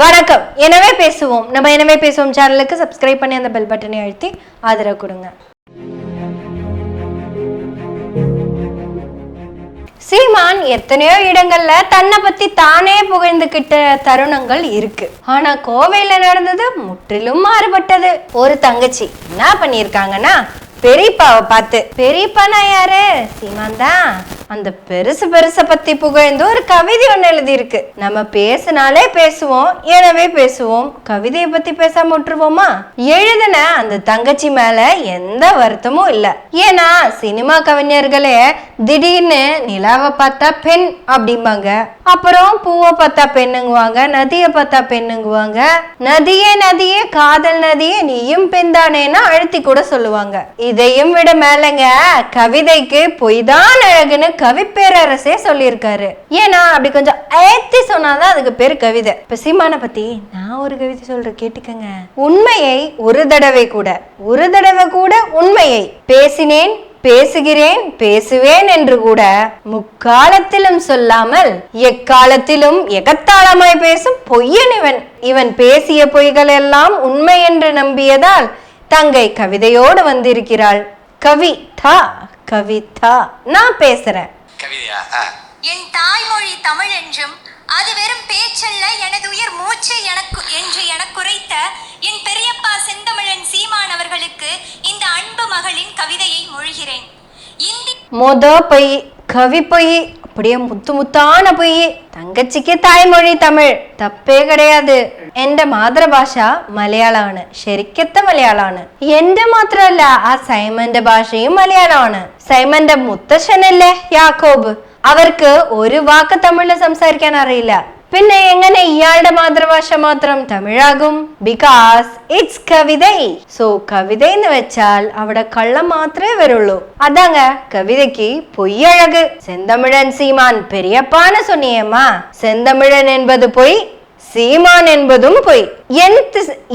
வணக்கம். எனவே பேசுவோம். நம்ம எனவே பேசுவோம். சேனலுக்கு சப்ஸ்கிரைப் பண்ணி அந்த பெல் பட்டனை அழுத்தி ஆதரவு கொடுங்க. சீமான் எத்தனையோ இடங்கள்ல தன்னை பத்தி தானே புகழ்ந்துகிட்ட தருணங்கள் இருக்கு. ஆனா கோவையில நடந்தது முற்றிலும் மாறுபட்டது. ஒரு தங்கச்சி என்ன பண்ணியிருக்காங்கன்னா பெரியப்பாவை பார்த்து பெரியப்பானா யாரு? சீமான் தான் அந்த பெருசு பெருச பத்தி புகழ்ந்து ஒரு கவிதை ஒன்று எழுதியிருக்கு. நம்ம பேசினாலே பேசுவோம் எனவே பேசுவோம். கவிதையை பத்தி பேசாம விட்டுருவோமா? எழுதின அந்த தங்கச்சி மேல எந்த வருத்தமும் இல்ல. ஏன்னா சினிமா கவிஞர்களே திடீர்னு நிலாவை பார்த்தா பெண் அப்படிம்பாங்க. அப்புறம் பூவை பார்த்தா பெண்ணுங்குவாங்க நதியை பார்த்தா பெண்ணுங்குவாங்க. நதியே நதியே காதல் நதியே நீயும் பெண் தானேன்னா அழுத்தி கூட சொல்லுவாங்க. இதையும் விட மேலங்க கவிதைக்கு பொய்தான் அழகுன்னு கவிப்பேரரசே சொல்லியிருக்காரு. ஏன்னா அப்படி கொஞ்சம் ஏத்தி சொன்னாதான் அதுக்கு பேர் கவிதை. இப்ப சீமானை பத்தி நான் ஒரு கவிதை சொல்றேன் கேட்டுக்கங்க. உண்மையை ஒரு தடவை கூட ஒரு தடவை கூட உண்மையை பேசினேன் பேசுகிறேன் பேசுவேன் என்று கூட முக்காலத்திலும் சொல்லாமல் எக்காலத்திலும் எகத்தாளமாய் பேசும் பொய்யன் இவன் இவன் பேசிய பொய்கள் எல்லாம் உண்மை என்று நம்பியதால் தங்கை கவிதையோடு வந்திருக்கிறாள். கவிதா கவிதா நான் பேசுறேன். கவிதையா ஆ. என் தாய்மொழி தமிழ் என்றும் அது வெறும் பேச்சல்ல எனது உயிர் மூச்சு எனக்கு என்று எனக்குரைத்த என் பெரியப்பா செந்தமிழன் சீமான் அவர்களுக்கு இந்த அன்பு மகளின் கவிதையை மொழிகிறேன் இந்தி மொத பொய் கவி பொய் அப்படியே முத்து முத்தான பொய் തങ്കച്ചിക്ക് തായ്മൊഴി തമിഴ് തപ്പേ കിടയാത് എന്റെ മാതൃഭാഷ മലയാളമാണ് ശരിക്കത്തെ മലയാളമാണ് എന്റെ മാത്രമല്ല ആ സൈമന്റെ ഭാഷയും മലയാളമാണ് സൈമന്റെ മുത്തശ്ശനല്ലേ യാക്കോബ് അവർക്ക് ഒരു വാക്ക് തമിഴിൽ സംസാരിക്കാൻ അറിയില്ല പിന്നെ എങ്ങനെ ഇയാളുടെ മാതൃഭാഷ മാത്രം തമിഴാകും because it's Kavitha so Kavitha എന്ന് വെച്ചാൽ അവിടെ കള്ളം മാത്രമേ വരുള്ളൂ അതാങ്ങ കവിതയ്ക്ക് പൊയ്യഴക് செந்தமிழன் സീമാൻ பெரியப்பான்னு சொன்னியேம்மா സെന്തമിഴൻ என்பது பொய் സീമാൻ என்பதும் பொய் என்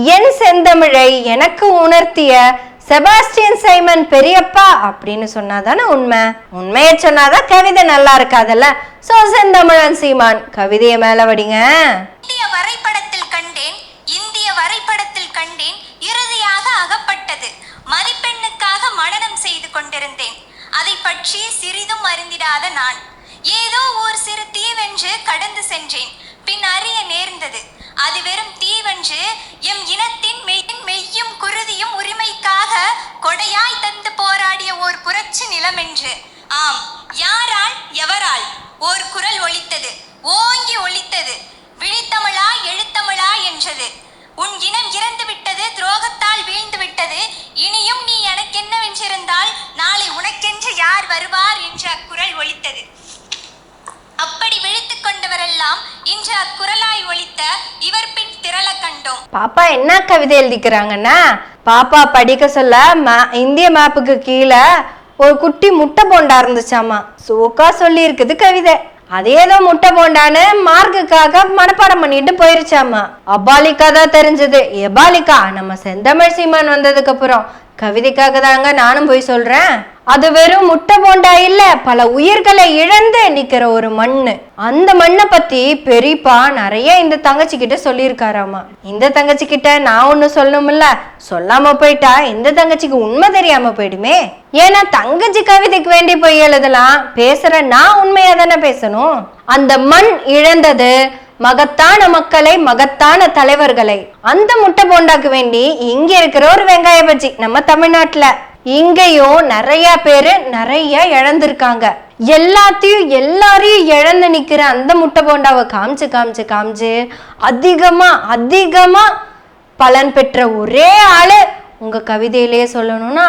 എൻ செந்தமிழை എനക്ക് ഉണർത്തിയ செபாஸ்டியன் சைமன் பெரியப்பா அப்படின்னு சொன்னாதானே உண்மை? உண்மையை சொன்னாதான் கவிதை நல்லா இருக்காதுல்ல? சோ செந்தமிழன் சீமான் கவிதையை மேல வடிங்க. இந்திய வரைபடத்தில் கண்டேன் இந்திய வரைபடத்தில் கண்டேன் இறுதியாக அகப்பட்டது. மதிப்பெண்ணுக்காக மனனம் செய்து கொண்டிருந்தேன். அதை பற்றி சிறிதும் அறிந்திடாத நான். ஏதோ ஓர் சிறு தீவென்று கடந்து சென்றேன். பின் அறிய நேர்ந்தது. அது வெறும் தீவென்று எம் இனத்தின் மெய்யின் மெய்யும் குருதியும் உரிமைக்காக கொடையாய் தந்து போராடிய ஓர் புரட்சி நிலம் என்று ஆம் யாரால்? எவரால்? ஓர் குரல் ஒலித்தது ஓங்கி ஒலித்தது விழித்தமிழா எழுத்தமிழா என்றது. உன் இனம் இறந்து விட்டது துரோகத்தால் வீழ்ந்து விட்டது இனியும் நீ எனக்கென்னவென்றிருந்தால் நாளை உனக்கென்று யார் வருவார்? என்று அக்குரல் ஒலித்தது. அப்படி விழித்துக் கொண்டவரெல்லாம் இன்று அக்குரலாய் ஒழித்த இவர் பின் திரள கண்டோம். பாப்பா என்ன கவிதை எழுதிக்கிறாங்கன்னா? பாப்பா படிக்க சொல்ல மா- இந்திய மேப்புக்கு கீழே ஒரு குட்டி முட்டை போண்டா இருந்துச்சாமா? சோக்கா சொல்லி இருக்குது கவிதை அதேதான் முட்டை போண்டான்னு மார்க்குக்காக மனப்பாடம் பண்ணிட்டு போயிருச்சாமா? அபாலிகா தான் தெரிஞ்சது. எபாலிகா நம்ம செந்தமிழ் சீமான் வந்ததுக்கு அப்புறம் கவிதைக்காக தாங்க நானும் போய் சொல்றேன். அது வெறும் முட்டை போண்டா இல்ல பல உயிர்களை இழந்து நிக்கிற ஒரு மண்ணு. அந்த மண்ணை பத்தி பெரியப்பா நிறைய இந்த தங்கச்சி கிட்ட சொல்லியிருக்காராமா. இந்த தங்கச்சி கிட்ட நான் ஒண்ணு சொல்லணும்ல சொல்லாம போயிட்டா இந்த தங்கச்சிக்கு உண்மை தெரியாம போயிடுமே. ஏன்னா தங்கச்சி கவிதைக்கு வேண்டி போய் எழுதலாம் பேசுற நான் உண்மையா தானே பேசணும். அந்த மண் இழந்தது மகத்தான மக்களை மகத்தான தலைவர்களை. அந்த முட்டை போண்டாக்கு வேண்டி இங்க இருக்கிற ஒரு வெங்காய பஜ்ஜி நம்ம தமிழ்நாட்டுல. இங்கேயும் நிறைய பேரு நிறைய இழந்திருக்காங்க. எல்லாத்தையும் எல்லாரையும் இழந்து நிக்கிற அந்த முட்டை போண்டாவை காமிச்சு காமிச்சு காமிச்சு அதிகமா அதிகமா பலன் பெற்ற ஒரே ஆளு உங்க கவிதையிலேயே சொல்லணும்னா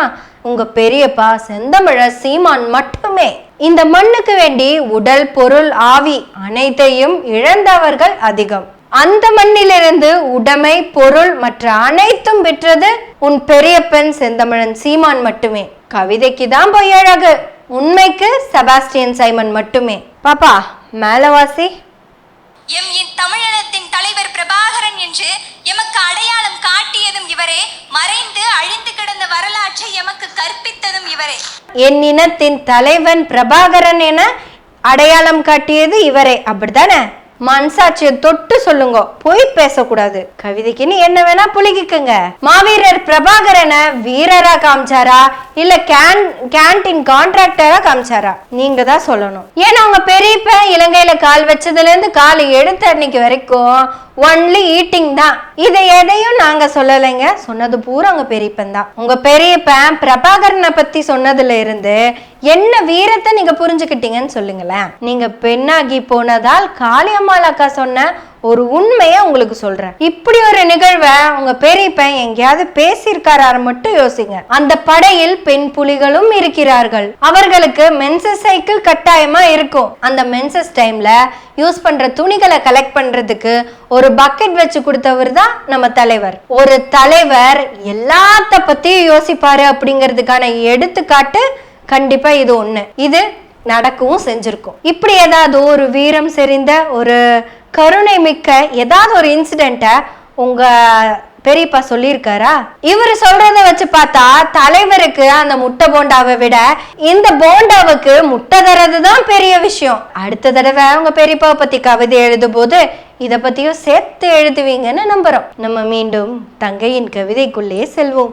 உங்க பெரியப்பா செந்தமிழ சீமான் மட்டுமே. இந்த மண்ணுக்கு வேண்டி உடல் பொருள் ஆவி அனைத்தையும் இழந்தவர்கள் அதிகம். அந்த மண்ணிலிருந்து உடைமை பொருள் மற்ற அனைத்தும் பெற்றது உன் பெரியப்பன் செந்தமிழன் சீமான் மட்டுமே. கவிதைக்கு தான் போய் அழகு. உண்மைக்கு செபாஸ்டியன் சைமன் மட்டுமே. பாப்பா மேலவாசி. எம் என் தமிழகத்தின் தலைவர் பிரபாகரன் என்று எமக்கு அடையாளம் காட்டி இவரே மறைந்து அழிந்து கிடந்த வரலாற்றை எமக்கு என் இனத்தின் தலைவன் பிரபாகரன் என அடையாளம் காட்டியது இவரே. அப்படித்தானே? மனசாட்சியை தொட்டு சொல்லுங்க. பொய் பேசக்கூடாது. கவிதைக்குன்னு என்ன வேணா புளிக்குங்க மாவீரர் பிரபாகரனை வீரரா காமிச்சாரா? இல்ல கேன் கேன்டீன் கான்ட்ராக்டரா காமிச்சாரா? நீங்க தான் சொல்லணும். ஏன்னா அவங்க பெரியப்ப இலங்கையில கால் வச்சதுல இருந்து கால் எடுத்த அன்னைக்கு வரைக்கும் ஒன்லி ஈட்டிங் தான். இதை எதையும் நாங்க சொல்லலைங்க. சொன்னது பூரா உங்க பெரியப்பன் தான். உங்க பெரியப்பன் பிரபாகரனை பத்தி சொன்னதுல இருந்து என்ன வீரத்தை நீங்க புரிஞ்சுக்கிட்டீங்கன்னு சொல்லுங்களேன். நீங்க பெண்ணாகி போனதால் காளியம்மாள் அக்கா சொன்ன ஒரு உண்மையை உங்களுக்கு சொல்றேன். இப்படி ஒரு நிகழ்வை உங்க பெரியப்பன் எங்கேயாவது பேசியிருக்காரு மட்டும் யோசிங்க. அந்த படையில் பெண் புலிகளும் இருக்கிறார்கள். அவர்களுக்கு மென்சஸ் சைக்கிள் கட்டாயமா இருக்கும். அந்த மென்சஸ் டைம்ல யூஸ் பண்ற துணிகளை கலெக்ட் பண்றதுக்கு ஒரு பக்கெட் வச்சு கொடுத்தவர் தான் நம்ம தலைவர். ஒரு தலைவர் எல்லாத்த பத்தியும் யோசிப்பாரு அப்படிங்கிறதுக்கான எடுத்துக்காட்டு கண்டிப்பா இது ஒண்ணு. இது நடக்கவும் செஞ்சுருக்கும். இப்படி ஏதாவது ஒரு வீரம் செறிந்த ஒரு கருணை மிக்க ஏதாவது ஒரு இன்சிடெண்ட்டை உங்கள் பெரியப்பா சொல்லியிருக்காரா? இவர் சொல்றத வச்சு பார்த்தா தலைவருக்கு அந்த முட்டை போண்டாவை விட இந்த போண்டாவுக்கு முட்டை தரது தான் பெரிய விஷயம். அடுத்த தடவை அவங்க பெரியப்பாவை பத்தி கவிதை எழுதும் போது இதை பத்தியும் சேர்த்து எழுதுவீங்கன்னு நம்புறோம். நம்ம மீண்டும் தங்கையின் கவிதைக்குள்ளே செல்வோம்.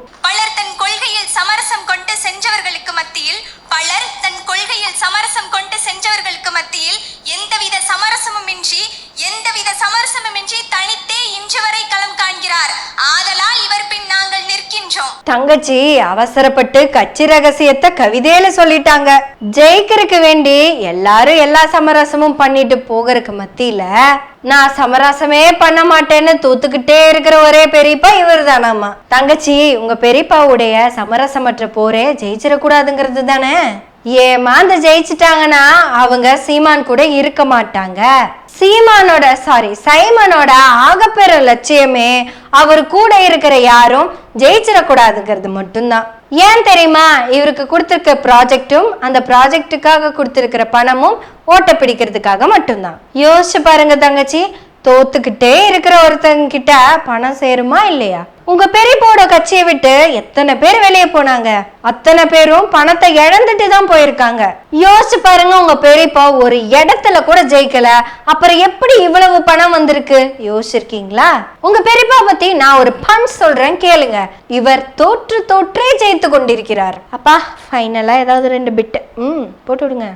எந்தவித தனித்தே இன்று வரை களம் காண்கிறார். ஆதலால் இவர் பின் நாங்கள் நிற்கின்றோம். தங்கச்சி அவசரப்பட்டு கட்சி ரகசியத்தை கவிதையில சொல்லிட்டாங்க. ஜெயிக்கிறதுக்கு வேண்டி எல்லாரும் எல்லா சமரசமும் பண்ணிட்டு போகிறதுக்கு மத்தியில நான் சமரசமே பண்ண மாட்டேன்னு தூத்துக்கிட்டே இருக்கிற ஒரே பெரியப்பா இவர் தானாமா தங்கச்சி உங்க பெரியப்பாவுடைய சமரசமற்ற போரே ஜெயிச்சிடக்கூடாதுங்கிறது தானே? ஏமாந்து ஜெயிச்சிட்டாங்கன்னா அவங்க சீமான் கூட இருக்க மாட்டாங்க. சீமானோட சாரி சைமனோட ஆகப்பெற லட்சியமே அவர் கூட இருக்கிற யாரும் ஜெயிச்சிடக்கூடாதுங்கிறது மட்டும்தான். ஏன் தெரியுமா? இவருக்கு கொடுத்துருக்க ப்ராஜெக்டும் அந்த ப்ராஜெக்டுக்காக கொடுத்துருக்கிற பணமும் ஓட்ட பிடிக்கிறதுக்காக மட்டும்தான். யோசிச்சு பாருங்க தங்கச்சி தோத்துக்கிட்டே இருக்கிற ஒருத்தங்க கிட்ட பணம் சேருமா இல்லையா? உங்க பெரியப்போட கட்சியை விட்டு எத்தனை பேர் வெளியே போனாங்க? அத்தனை பேரும் பணத்தை இழந்துட்டு தான் போயிருக்காங்க. யோசிச்சு பாருங்க உங்க பெரியப்பா ஒரு இடத்துல கூட ஜெயிக்கல. அப்புறம் எப்படி இவ்வளவு பணம் வந்திருக்கு? யோசிச்சிருக்கீங்களா? உங்க பெரியப்பா பத்தி நான் ஒரு பஞ்ச் சொல்றேன் கேளுங்க. இவர் தோற்று தோற்றே ஜெயித்து கொண்டிருக்கிறார். அப்பா ஃபைனலா ஏதாவது ரெண்டு பிட்டு ம் போட்டு விடுங்க.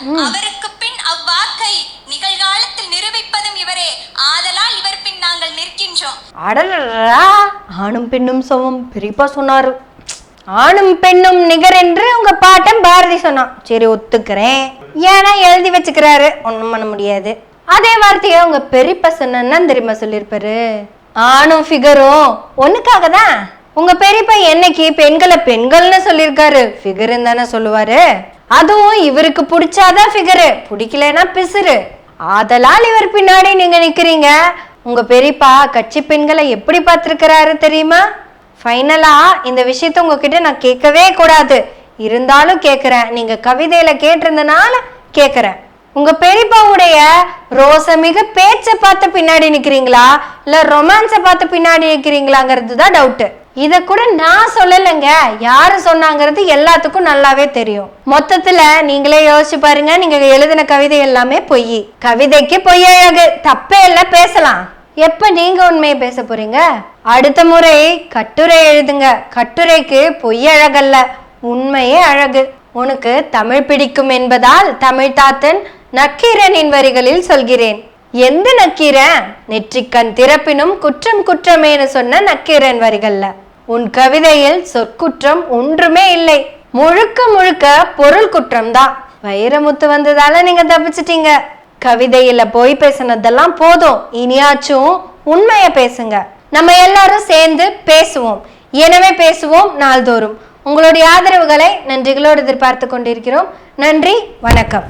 அவருக்கு பின் அவ்வாக்கை நிகழ்காலத்தில் நிரூபிப்பதும் இவரே. ஆதலால் இவர் பின் நாங்கள் நிற்கின்றோம். அடடா ஆணும் பெண்ணும் சமம். பெரியப்பா சொன்னாரு. ஆணும் பெண்ணும் நிகர் என்று உங்க பாட்டன் பாரதி சொன்னான். சரி ஒத்துக்கிறேன். ஏன்னா எழுதி வச்சுக்கிறாரு. ஒண்ணும் பண்ண முடியாது. அதே வார்த்தையை உங்க பெரியப்பா சொன்னா தெரியுமா சொல்லியிருப்பாரு? ஆணும் ஃபிகரும் ஒண்ணுக்காக தான் உங்க பெரியப்பா என்னைக்கு பெண்களை பெண்கள்னு சொல்லியிருக்காரு. ஃபிகருன்னு தானே சொல்லுவாரு. அதுவும் இவருக்கு பிடிச்சாதான் ஃபிகரு பிடிக்கலனா பிசுறு. ஆதலால் இவர் பின்னாடி நீங்க நிக்கிறீங்க. உங்க பெரியப்பா கட்சி பெண்களை எப்படி பார்த்துருக்கிறாரு தெரியுமா? ஃபைனலா இந்த விஷயத்த உங்ககிட்ட நான் கேட்கவே கூடாது. இருந்தாலும் கேட்குறேன் நீங்க கவிதையில கேட்டிருந்தனால கேட்குறேன் உங்க பெரியப்பாவுடைய ரோசமிக பேச்சை பார்த்து பின்னாடி நிக்கிறீங்களா? இல்ல ரொமான்ஸை பார்த்து பின்னாடி நிக்கிறீங்களாங்கிறது தான் டவுட்டு இதை கூட நான் சொல்லலைங்க. யாரு சொன்னாங்கிறது எல்லாத்துக்கும் நல்லாவே தெரியும். மொத்தத்துல நீங்களே யோசிச்சு பாருங்க நீங்க எழுதின கவிதை எல்லாமே பொய். கவிதைக்கு பொய் அழகு தப்பே இல்ல பேசலாம். எப்ப நீங்க உண்மையை பேச போறீங்க? அடுத்த முறை கட்டுரை எழுதுங்க. கட்டுரைக்கு பொய் அழகல்ல. உண்மையே அழகு. உனக்கு தமிழ் பிடிக்கும் என்பதால் தமிழ் தாத்தன் நக்கீரனின் வரிகளில் சொல்கிறேன். எந்த நக்கீரன்? நெற்றிக்கண் திறப்பினும் குற்றம் குற்றமேனு சொன்ன நக்கீரன் வரிகள்ல. உன் கவிதையில் சொற்குற்றம் ஒன்றுமே இல்லை. முழுக்க முழுக்க பொருள் குற்றம்தான் வைரமுத்து வந்ததால நீங்க தப்பிச்சிட்டீங்க. கவிதையில போய் பேசினதெல்லாம் போதும். இனியாச்சும் உண்மைய பேசுங்க. நம்ம எல்லாரும் சேர்ந்து பேசுவோம். எனவே பேசுவோம் நாள்தோறும். உங்களுடைய ஆதரவுகளை நன்றிகளோடு எதிர்பார்த்து கொண்டிருக்கிறோம். நன்றி வணக்கம்.